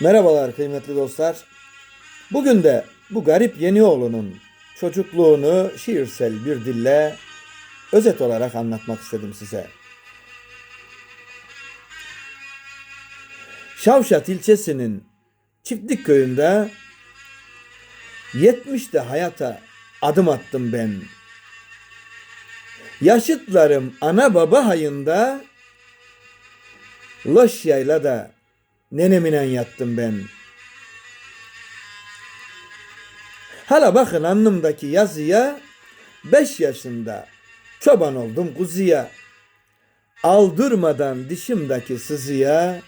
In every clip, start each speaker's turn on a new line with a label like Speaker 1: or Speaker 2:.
Speaker 1: Merhabalar kıymetli dostlar. Bugün de bu garip yeni oğlunun çocukluğunu şiirsel bir dille özet olarak anlatmak istedim size. Şavşat ilçesinin Çiftlik köyünde 70'te hayata adım attım ben. Yaşıtlarım ana baba hayında Loş yayla da neneminen yattım ben. Hala bakın alnımdaki yazıya beş yaşında çoban oldum kuzuya. Aldırmadan dişimdeki sızıya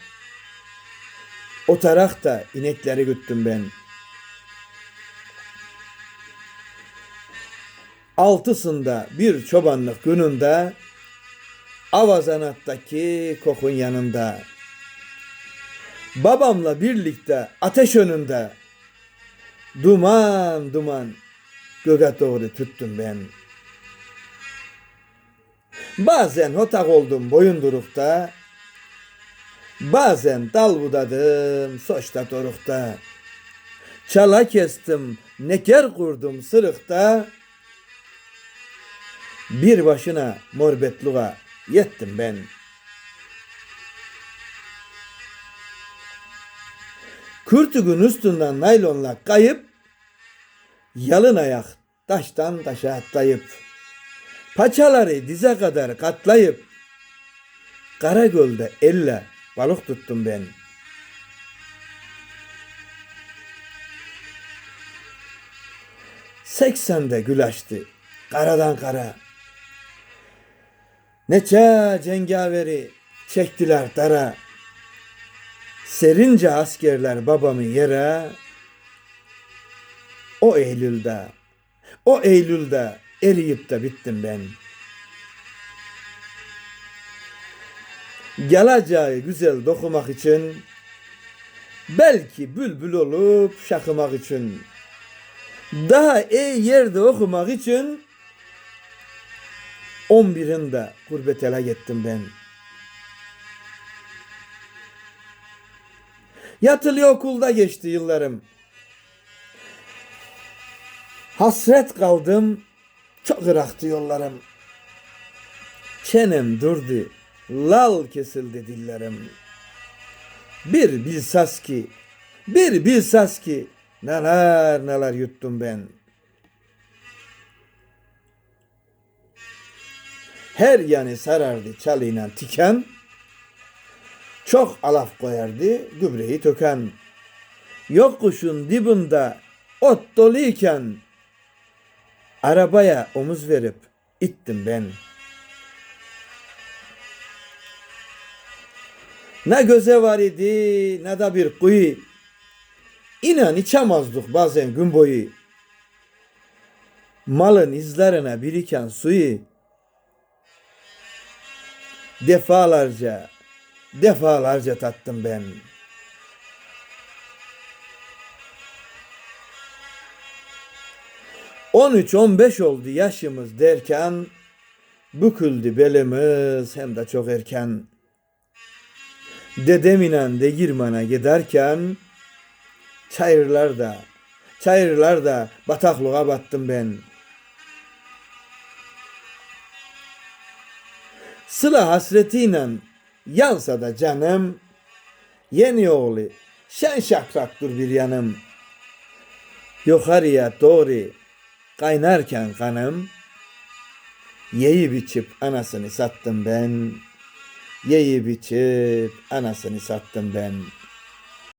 Speaker 1: o tarakta inekleri güttüm ben. Altısında bir çobanlık gününde Avazanat'taki kokun yanında. Babamla birlikte ateş önünde duman duman göğe doğru tuttum ben. Bazen hotak oldum boyundurukta, bazen dal budadım soçta dorukta. Çala kestim, neker kurdum sırıkta, bir başına morbetluğa yettim ben. Kürtüğün üstünden naylonla kayıp, yalın ayak taştan taşa atlayıp, paçaları dize kadar katlayıp, Karagöl'de elle balık tuttum ben. Seksende gül açtı, karadan kara. Neçe cengaveri çektiler dara. Serince askerler babamı yere. O Eylül'de, o Eylül'de eriyip de bittim ben. Geleceği güzel dokumak için, belki bülbül olup şakımak için, daha iyi yerde okumak için 11'inde gurbet ele gittim ben. Yatılı okulda geçti yıllarım. Hasret kaldım, çok ıraktı yollarım. Çenem durdu, lal kesildi dillerim. Bir bilsas ki, bir bilsas ki, neler neler yuttum ben.'' her yanı sarardı çalıyla tiken, çok alaf koyardı gübreyi töken. Yokuşun dibinde ot doluyken, arabaya omuz verip ittim ben. Ne göze var idi ne de bir kuyu. İnan içemezdik bazen gün boyu. Malın izlerine biriken suyu defalarca, defalarca tattım ben. On üç on beş oldu yaşımız derken büküldü belimiz hem de çok erken. Dedeminen Degirman'a giderken çayırlarda, çayırlarda bataklığa battım ben.'' Sıla hasretiyle yansa da canım, yeni oğlu şen şakraktır bir yanım. Yukarıya doğru kaynarken kanım, yeyi biçip anasını sattım ben, yeyi biçip anasını sattım ben.''